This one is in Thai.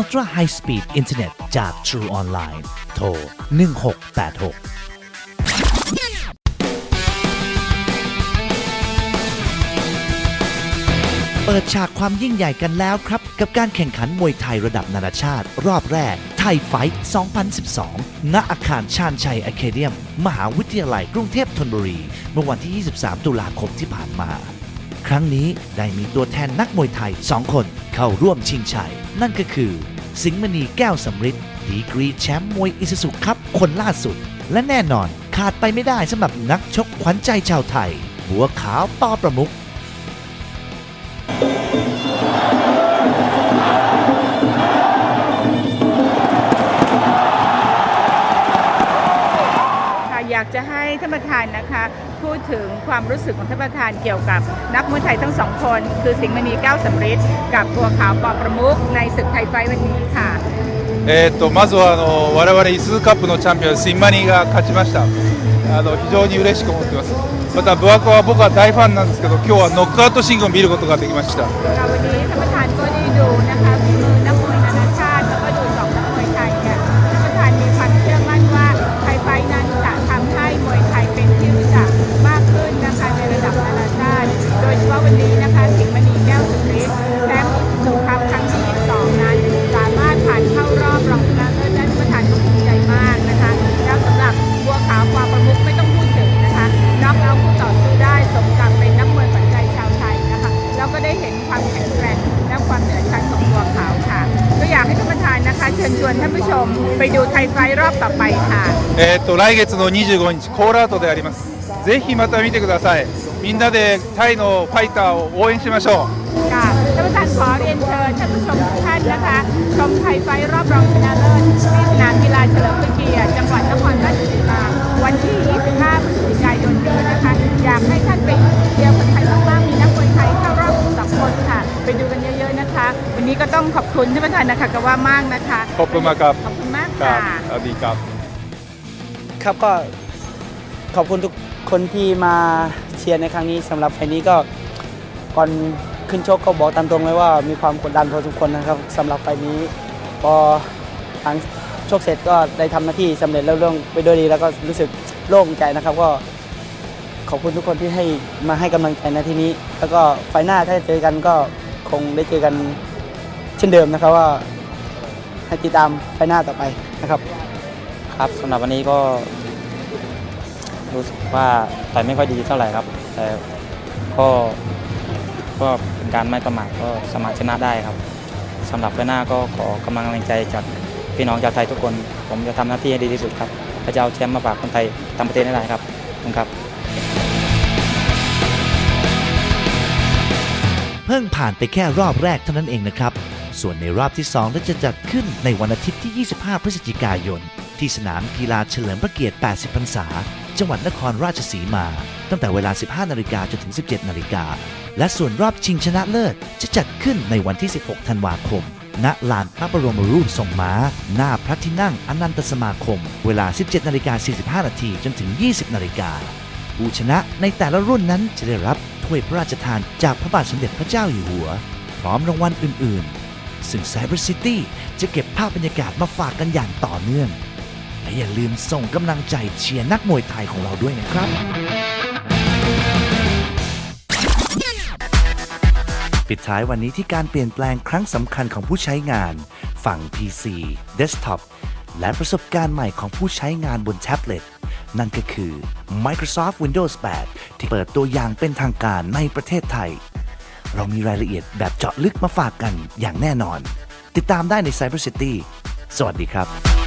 Ultra High Speed Internet จาก True Online โทร 1686เปิดฉากความยิ่งใหญ่กันแล้วครับ กับการแข่งขันมวยไทยระดับนานาชาติ รอบแรก ไทยไฟท์2012 ณ อาคารชาญชัยอะเคเดียม มหาวิทยาลัยกรุงเทพธนบุรี เมื่อวันที่ 23 ตุลาคมที่ผ่านมา ครั้งนี้ได้มีตัวแทนนักมวยไทย 2 คนเข้าร่วมชิงชัย นั่นก็คือ สิงห์มณีแก้วสำริดดีกรีแชมป์มวยอิสุสุครับคนล่าสุด และแน่นอนขาดไปไม่ได้สำหรับนักชกขวัญใจชาวไทย บัวขาวปอประมุขค่ะอยาก จะให้ท่านประธานนะคะ พูดถึงความรู้สึกของท่านประธานเกี่ยวกับนักมวยไทยทั้งสองคน คือสิงห์มณีก้าวสำริดกับบัวขาวปอประมุกในศึกไทยไฟวันนี้ค่ะえอとまずはあの我々イスズカップのチャンピオンシンマニが勝ちましたあの非常に嬉しく思ってますまたブアコは僕は大ファンなんですけど今日はノックアウトシングを見ることができました。 ก็ได้เห็นความแข็งแกร่งและความเหนือชั้นของบัวขาวค่ะ ก็อยากให้ท่านประธานนะคะ เชิญชวนท่านผู้ชมไปดูไทยไฟท์รอบต่อไปค่ะ えー、と来月の25日コールアウトでありますぜひまた見てくださいみんなでタイのファイターを応援しましょう ค่ะท่านประธานขอเรียนเชิญท่านผู้ชมทุกท่านนะคะ ชมไทยไฟท์รอบรองชนะเลิศที่สนามกีฬาเฉลิมพระเกียรติจังหวัดนครราชสีมาวันที่ 25 คุณท่านประธานนะคะกว่ามากนะคะขอบคุณมากครับขอบคุณมากครัค่ะบสวัสดีครับ ครับก็ขอบคุณทุกคนที่มาเชียร์ในครั้งนี้สำหรับไฟล์นี้ก็ก่อนขึ้นชกก็บอกตามตรงเลยว่ามีความกดดันพอสมควรนะครับสำหรับไฟล์นี้พอหลังชกเสร็จก็ได้ทำหน้าที่สำเร็จแล้วเรื่องไปด้วยดี แล้วก็รู้สึกโล่งใจนะครับก็ขอบคุณทุกคนที่ให้มาให้กำลังใจในที่นี้ แล้วก็ไฟล์หน้าถ้าเจอกันก็คงได้เจอกันเช่นเดิมนะครับว่าให้ติดตามไฟล์หน้าต่อไปนะครับ ครับสำหรับวันนี้ก็รู้สึกว่าต่อยไม่ค่อยดีเท่าไหร่ครับ แต่ก็ก็เป็นการไม่ประมาทก็สามารถชนะได้ครับสำหรับไฟหน้าก็ขอกำลังแรงใจจากพี่น้องชาวไทยทุกคน ผมจะทำหน้าที่ให้ดีที่สุดครับและจะเอาแชมป์มาฝากคนไทยตามประเทศให้ได้ครับขอบคุณครับ เพิ่งผ่านไปแค่รอบแรกเท่านั้นเองนะครับ ส่วนในรอบที่ 2 นั้นจะจัดขึ้นในวันอาทิตย์ที่ 25 พฤศจิกายน ที่สนามกีฬาเฉลิมพระเกียรติ 80 พรรษา จังหวัดนครราชสีมา ตั้งแต่เวลา 15 นาฬิกาจนถึง 17 นาฬิกา และส่วนรอบชิงชนะเลิศ จะจัดขึ้นในวันที่ 16 ธันวาคม ณ ลานพระบรมรูปทรงม้า หน้าพระที่นั่งอนันตสมาคม เวลา 17 นาฬิกา 45 นาทีจนถึง 20 นาฬิกาผู้ชนะในแต่ละรุ่นนั้นจะได้รับถ้วยพระราชทานจากพระบาทสมเด็จพระเจ้าอยู่หัว พร้อมรางวัลอื่น ๆ ซึ่ง Cyber City จะเก็บภาพบรรยากาศมาฝากกันอย่างต่อเนื่อง และอย่าลืมส่งกำลังใจเชียร์นักมวยไทยของเราด้วยนะครับ ปิดท้ายวันนี้ที่การเปลี่ยนแปลงครั้งสำคัญของผู้ใช้งาน ฝั่ง PC Desktop และประสบการณ์ใหม่ของผู้ใช้งานบนแท็บเล็ตนั่นก็คือ Microsoft Windows 8 ที่เปิดตัวอย่างเป็นทางการในประเทศไทย เรามีรายละเอียดแบบเจาะลึกมาฝากกันอย่างแน่นอน ติดตามได้ใน Cyber City สวัสดีครับ